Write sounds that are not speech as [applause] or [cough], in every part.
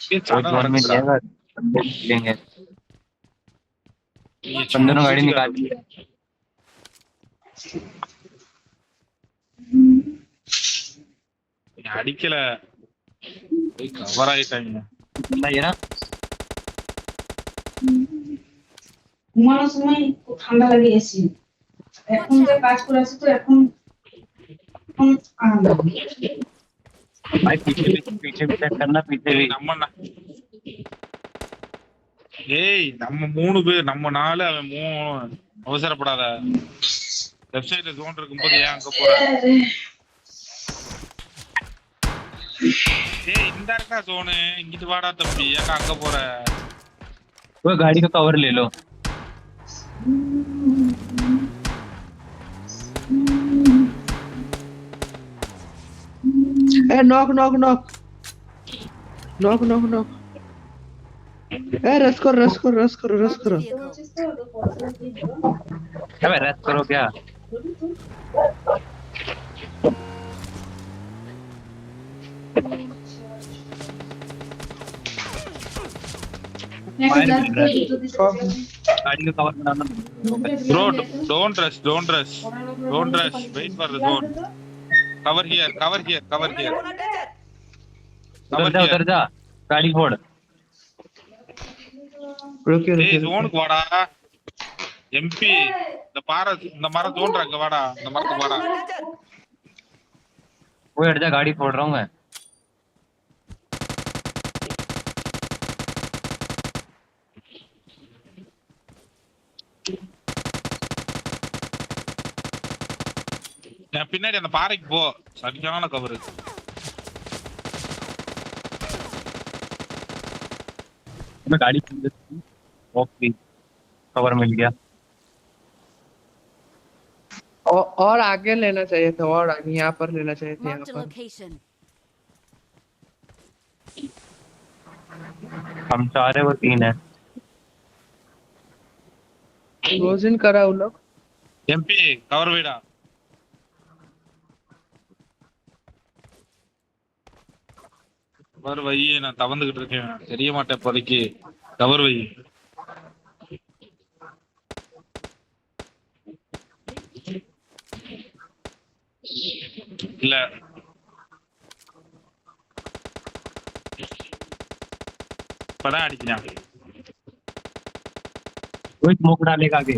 ये जोन चाटा में लग रहा जाएगा बंदे लेंगे ये बंदे ने गाड़ी छान निकाल ली நீ அடிக்கல கவர் ஆயிட்டாங்க ना ये ना ঘুমানোর সময় খুব ঠান্ডা লাগে এসি এখন যে কাজ করে আছি তো এখন এখন আরাম লাগে [laughs] भाई पीछे भी पीछे भी चेक करना पीछे भी நம்ம ந- ஏய் நம்ம மூணு பேர் நம்ம நாலு அவன் மூணு அவசரப்படாத லெஃப்ட் சைடுல ஜோன் இருக்கும்போது ஏன் அங்க போற ஏய் இந்த இருக்கா ஜோனு இங்கிட்டு வாடா தம்பி ஏன்டா அங்க போற वो गाड़ी का कवर ले लो ए knock knock knock knock knock knock ए रस करो रस करो रस करो रस करो अबे रस करो क्या Bro, don't rush, don't rush, don't rush. Wait for the zone. wait for the zone cover here cover here cover here उधर जा उधर जा गाड़ी फोड़ रुकिए ஏய் रुकिए ஜோனுக்கு வாடா எம்பி இந்த பாறை இந்த மரம் ஜோன் இருக்கு வாடா இந்த மரத்துக்கு வாடா वो हट जा गाड़ी फोड़ रहा हूँ मैं பின்னாடி அந்த பாறைக்கு போ சரியான கவர் मैं गाड़ी खोल देती हूँ ओके कवर मिल गया और, और आगे लेना चाहिए था और आगे यहाँ पर लेना चाहिए था यहाँ Marked a पर location. हम चार है वो तीन है क्लोजिंग करा वो लोग எம்பி கவர் வைடா கவர் வை நான் தவந்துகிட்டு இருக்கேன். தெரிய மாட்டேன் இப்போதைக்கு. கவர் வை இல்ல. படம் அடிக்கிறான் மூக்கடா லேக் ஆகே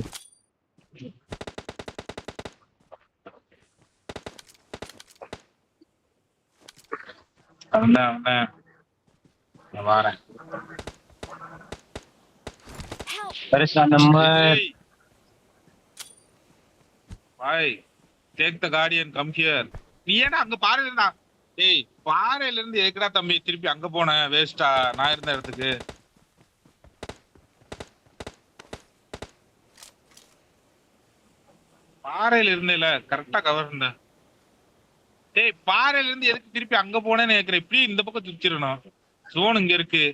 பாய் take the guardian come here நீ ஏடா அங்க பாறையில டேய் பாறையில இருந்து எதுக்குடா தம்பி. திருப்பி அங்க போன வேஸ்டா நான் இருந்த இடத்துக்கு. பாறையில இருந்தேல. கரெக்டா கவர் இருந்தேன் டேய் பாறையில இருந்து எதுக்கு திருப்பி அங்க போனேன்னு கேக்குறேன் இப்படி இந்த பக்கம் சுத்திரணும் ஜோன் இங்க இருக்கு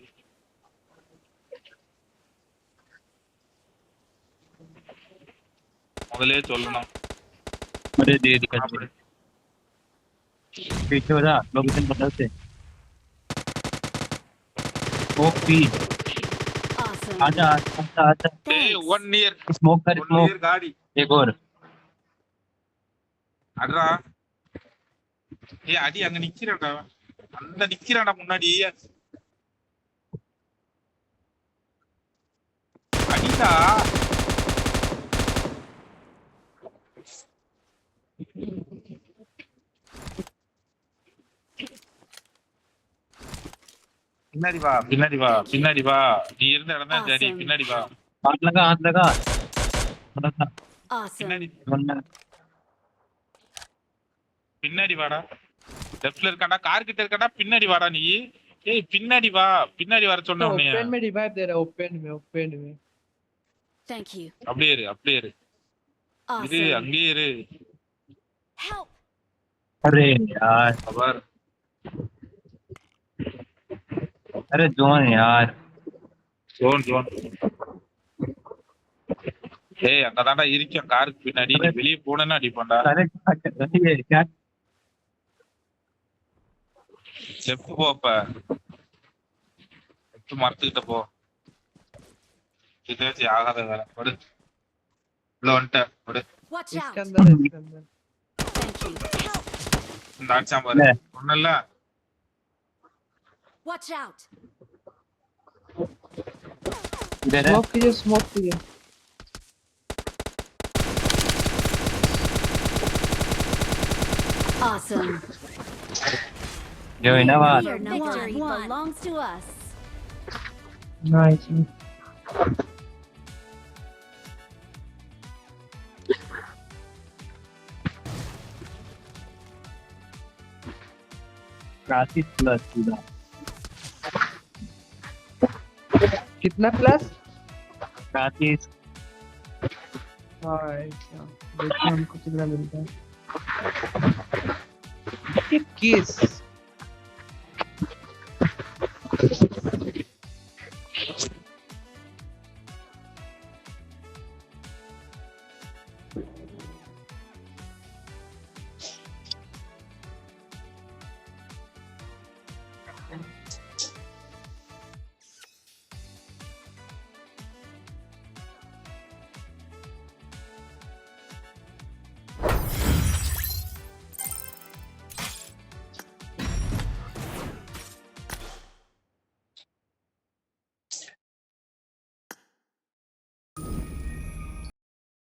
முதல்லயே சொல்லணும் मुझे दे दिया पीछे हो जा लोकेशन बदल से ओपी Awesome. आजा आजा आजा டேய் Thanks. ஒன் இயர் स्मोक कर ஒன் स्मोक இயர் காடி एक और அட்ரா ஏய் அடி அங்க நிக்கிறடா அந்த நிக்கிறடா முன்னாடி. அடிடா. பின்னாடி வா பின்னாடி வா பின்னாடி வா. நீ இருந்த இடம் தான் சரி பின்னாடி வா. அந்தகா பின்னாடி. பின்னாடி வாடா லெஃப்ட்ல இருக்காடா கார் கிட்ட இருக்காடா பின்னாடி வாடா நீ ஏய் பின்னாடி வா பின்னாடி வர சொன்ன உடனே ओपन में रिवाइव दे रहा ओपन में ओपन में Thank you. அப்படியே இரு அப்படியே இரு இரு Awesome. அங்கேயே இரு Help! अरे यार அவர் अरे जोन यार ஜோன் ஜோன் ஏய் அங்கதான்டா இருக்கேன் காருக்கு பின்னாடி நீ வெளியே போனேன்னா அடிப்பான்டா லெஃப்ட் போ இப்ப லெஃப்ட் மரத்துக்கிட்ட போ. இதை வச்சு ஆகாத வேலை. படு. உள்ள வந்துட்டேன் படு. அடிச்சா பாரு. ஒண்ணுல்ல Watch out. Smoke here, smoke here. Awesome. जो है ना बात Your victory belongs to us. Nice classic plus पूरा कितना प्लस क्लासिक हाँ अच्छा देखिए हमको कितना मिलता है ये किस